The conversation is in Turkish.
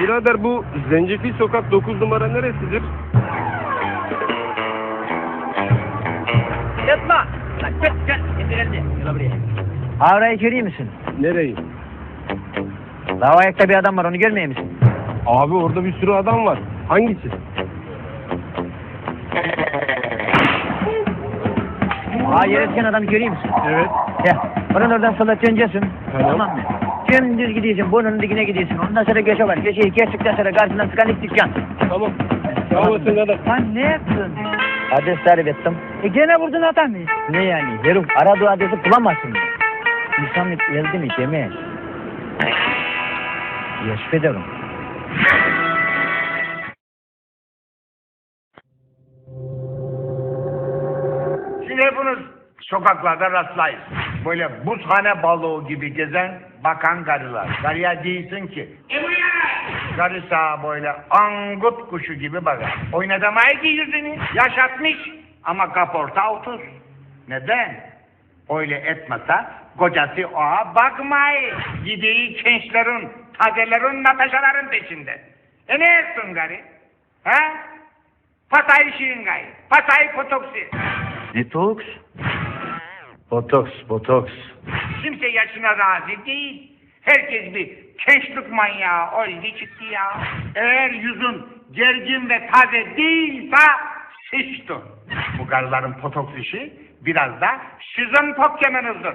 Birader bu Zencefil Sokak 9 numara neresidir? Yatma. Lan gel gel. Gel buraya. Avra'yı görüyor musun? Nereyi? Lava ayakta bir adam var onu görmüyor musun? Abi orada bir sürü adam var. Hangisi? Aa düşen adamı görüyor musun? Evet. Ya onun oradan sola döneceksin. Tamam. Tamam mı? Dümdüz gidiyorsun, burnunun dikine gidiyorsun. Ondan sonra köşe var. Köşeyi geçtikten sonra karşından çıkan ilk dükkan. Tamam. Olasın adam. Lan ne yaptın? Adres tarif ettim. E gene vurdun adamı. Ne yani? Herif aradığı adresi bulamazsın mı? İnsanlık elde mi Cemil? Yaşıp ederim. Şimdi hepiniz sokaklarda rastlayın. Böyle buzhane balığı gibi gezen bakan karılar. Karıya değilsin ki. E ya? Karı sağa böyle angut kuşu gibi bakar. Oynatamaya ki yüzünü. Yaşatmış ama kaporta 30. Neden? Öyle etmese kocası oğa bakmay. Gideyi gençlerin, tazelerin, nataşaların peşinde. E ne etsin karı? Ha? Patay şirin gayı. Patay potoksi. Detoks? Botoks, botoks. Kimse yaşına razı değil. Herkes bir gençlik manyağı oldu çıktı ya. Eğer yüzün gergin ve taze değilse sıçtın. Bu karıların potoks işi biraz da sizin pokkemenizdir.